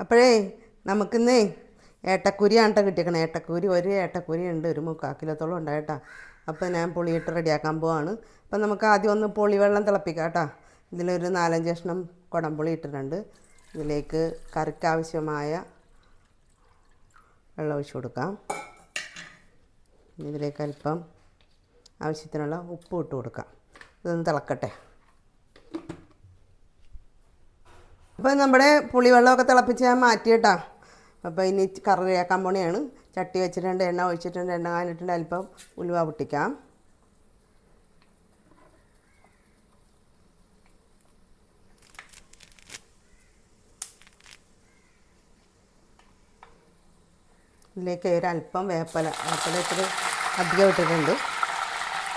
അപ്പോഴേ നമുക്കിന്നേ ഏട്ടക്കൂരിയാണ് കേട്ടോ കിട്ടിയേക്കണേ. ഏട്ടക്കൂരി ഒരു ഏട്ടക്കൂരി ഉണ്ട് ഒരു മുക്കാൽ കിലോത്തോളം ഉണ്ടായിട്ടാ അപ്പോൾ ഞാൻ പുളിയിട്ട് റെഡിയാക്കാൻ പോവാണ്. അപ്പം നമുക്ക് ആദ്യം ഒന്ന് പുളിവെള്ളം തിളപ്പിക്കാം കേട്ടോ. ഇതിലൊരു നാലഞ്ച് കഷ്ണം കുടംപുളി ഇട്ടിട്ടുണ്ട്. ഇതിലേക്ക് കറിക്ക് ആവശ്യമായ വെള്ളം ഒഴിച്ചു കൊടുക്കാം. ഇതിലേക്ക് അല്പം ആവശ്യത്തിനുള്ള ഉപ്പ് ഇട്ട് കൊടുക്കാം. ഇതൊന്ന് തിളക്കട്ടെ. അപ്പോൾ നമ്മുടെ പുളിവെള്ളമൊക്കെ തിളപ്പിച്ച് ഞാൻ മാറ്റിയിട്ടാ. അപ്പോൾ ഇനി കറി റെഡിയാക്കാൻ പോണെയാണ്. ചട്ടി വെച്ചിട്ടുണ്ട് എണ്ണ ഒഴിച്ചിട്ടുണ്ട് എണ്ണ കാണിട്ടുണ്ട് അല്പം ഉലുവ പൊട്ടിക്കാം. ഇതിലേക്ക് ഒരു അല്പം വേപ്പല വേപ്പല ഇത്തിരി അധികം ഇട്ടിട്ടുണ്ട്.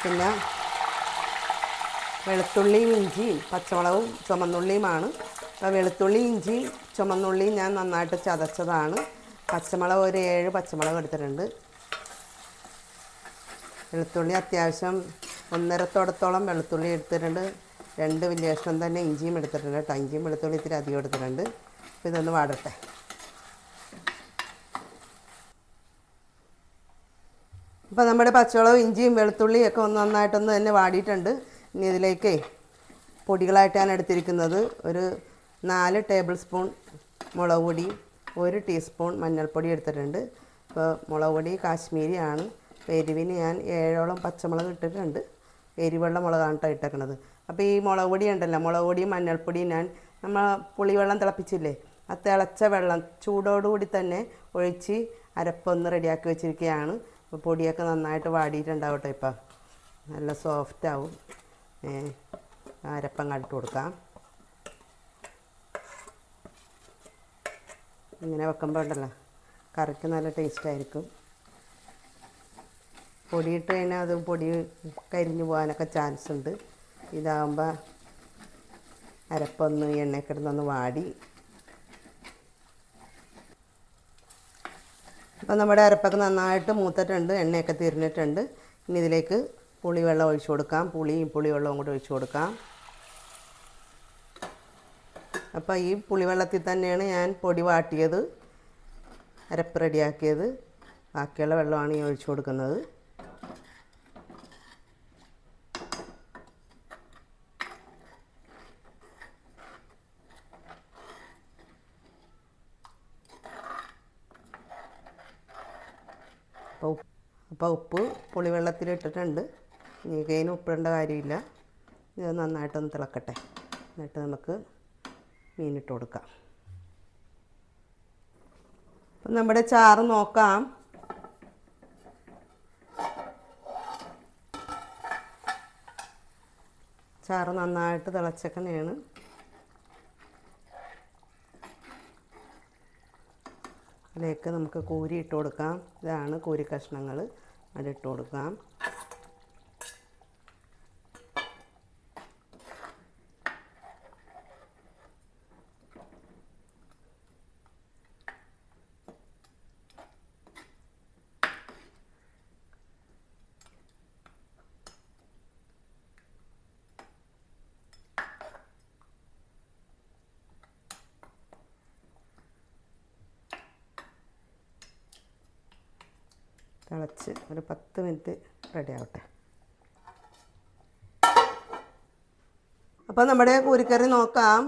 പിന്നെ വെളുത്തുള്ളിയും ഇഞ്ചിയും പച്ചമുളകും ചുമന്നുള്ളിയുമാണ്. വെളുത്തുള്ളി ഇഞ്ചി ചുമന്നുള്ളിയും ഞാൻ നന്നായിട്ട് ചതച്ചതാണ്. പച്ചമുളക് ഒരു ഏഴ് പച്ചമുളക് എടുത്തിട്ടുണ്ട്. വെളുത്തുള്ളി അത്യാവശ്യം ഒന്നരത്തോടത്തോളം വെളുത്തുള്ളി എടുത്തിട്ടുണ്ട്. രണ്ട് വലിയ തന്നെ ഇഞ്ചിയും എടുത്തിട്ടുണ്ട് കേട്ടോ. ഇഞ്ചിയും വെളുത്തുള്ളി ഇത്തിരി അധികം എടുത്തിട്ടുണ്ട്. അപ്പോൾ ഇതൊന്ന് വാടട്ടെ. അപ്പോൾ നമ്മുടെ പച്ചമുളകും ഇഞ്ചിയും വെളുത്തുള്ളിയും ഒക്കെ ഒന്ന് നന്നായിട്ടൊന്ന് തന്നെ വാടിയിട്ടുണ്ട്. ഇനി ഇതിലേക്ക് പൊടികളായിട്ട് ഞാൻ എടുത്തിരിക്കുന്നത് ഒരു നാല് ടേബിൾ സ്പൂൺ മുളക് പൊടി ഒരു ടീസ്പൂൺ മഞ്ഞൾപ്പൊടി എടുത്തിട്ടുണ്ട്. ഇപ്പോൾ മുളക് പൊടി കാശ്മീരിയാണ് എരിവിന് ഞാൻ ഏഴോളം പച്ചമുളക് ഇട്ടിട്ടുണ്ട്. എരിവെള്ള മുളകാണ് കേട്ടോ ഇട്ടേക്കണത്. അപ്പോൾ ഈ മുളക് പൊടി ഉണ്ടല്ലോ മുളക് പൊടിയും മഞ്ഞൾപ്പൊടിയും ഞാൻ നമ്മൾ പുളിവെള്ളം തിളപ്പിച്ചില്ലേ ആ തിളച്ച വെള്ളം ചൂടോടുകൂടി തന്നെ ഒഴിച്ച് അരപ്പൊന്ന് റെഡിയാക്കി വെച്ചിരിക്കുകയാണ് പൊടിയൊക്കെ നന്നായിട്ട് വാടിയിട്ടുണ്ടാവട്ടെ ഇപ്പം. നല്ല സോഫ്റ്റ് ആവും. അരപ്പം കണ്ടിട്ട് കൊടുക്കാം. ഇങ്ങനെ വെക്കുമ്പോൾ ഉണ്ടല്ലോ കറിക്ക് നല്ല ടേസ്റ്റ് ആയിരിക്കും. പൊടിയിട്ട് കഴിഞ്ഞാൽ അത് പൊടി കരിഞ്ഞു പോകാനൊക്കെ ചാൻസ് ഉണ്ട്. ഇതാകുമ്പോൾ അരപ്പൊന്ന് എണ്ണക്കിടന്നൊന്ന് വാടി. അപ്പം നമ്മുടെ അരപ്പൊക്കെ നന്നായിട്ട് മൂത്തിട്ടുണ്ട് എണ്ണയൊക്കെ തിരിഞ്ഞിട്ടുണ്ട്. ഇനി ഇതിലേക്ക് പുളിവെള്ളം ഒഴിച്ചു കൊടുക്കാം. പുളിയും പുളിവെള്ളവും കൂടി ഒഴിച്ചു കൊടുക്കാം. അപ്പോൾ ഈ പുളിവെള്ളത്തിൽ തന്നെയാണ് ഞാൻ പൊടി വാട്ടിയത് അരപ്പ് റെഡിയാക്കിയത്. ബാക്കിയുള്ള വെള്ളമാണ് ഈ ഒഴിച്ചു കൊടുക്കുന്നത്. അപ്പോൾ ഉപ്പ് പുളിവെള്ളത്തിൽ ഇട്ടിട്ടുണ്ട്. ഇനി അതിന് ഉപ്പിടേണ്ട കാര്യമില്ല. ഇത് നന്നായിട്ടൊന്ന് തിളക്കട്ടെ. എന്നിട്ട് നമുക്ക് മീനിട്ട് കൊടുക്കാം. അപ്പം നമ്മുടെ ചാറ് നോക്കാം. ചാറ് നന്നായിട്ട് തിളച്ചക്കനെയാണ് അതിലേക്ക് നമുക്ക് കോരി ഇട്ട് കൊടുക്കാം. ഇതാണ് കോരി കഷ്ണങ്ങൾ. അതിട്ട് കൊടുക്കാം. തിളച്ച് ഒരു പത്ത് മിനിറ്റ് റെഡി ആവട്ടെ. അപ്പോൾ നമ്മുടെ കൂരിക്കറി നോക്കാം.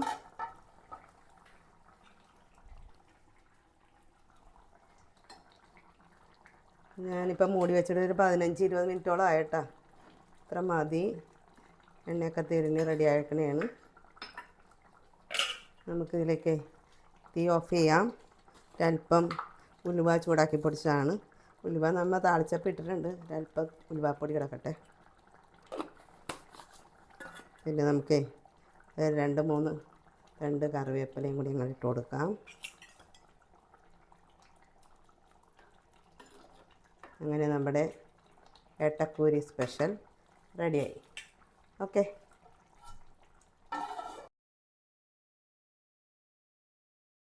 ഞാനിപ്പോൾ മൂടി വെച്ചിട്ട് ഒരു പതിനഞ്ച് ഇരുപത് മിനിറ്റോളം ആയിട്ടാ. ഇത്ര മതി. എണ്ണയൊക്കെ തിരിഞ്ഞ് റെഡി ആക്കണേണ് നമുക്കിതിലേക്ക് തീ ഓഫ് ചെയ്യാം. ഒരല്പം ഉലുവ ചൂടാക്കി പൊടിച്ചതാണ്. ഉലുവ നമ്മൾ താളിച്ചപ്പം ഇട്ടിട്ടുണ്ട്. അല്പം ഉലുവാപ്പൊടി കിടക്കട്ടെ പിന്നെ നമുക്ക് രണ്ട് മൂന്ന് രണ്ട് കറിവേപ്പിലയും കൂടി ഞങ്ങൾ ഇട്ട് കൊടുക്കാം. അങ്ങനെ നമ്മുടെ ഏട്ടക്കൂരി സ്പെഷ്യൽ റെഡിയായി. ഓക്കെ.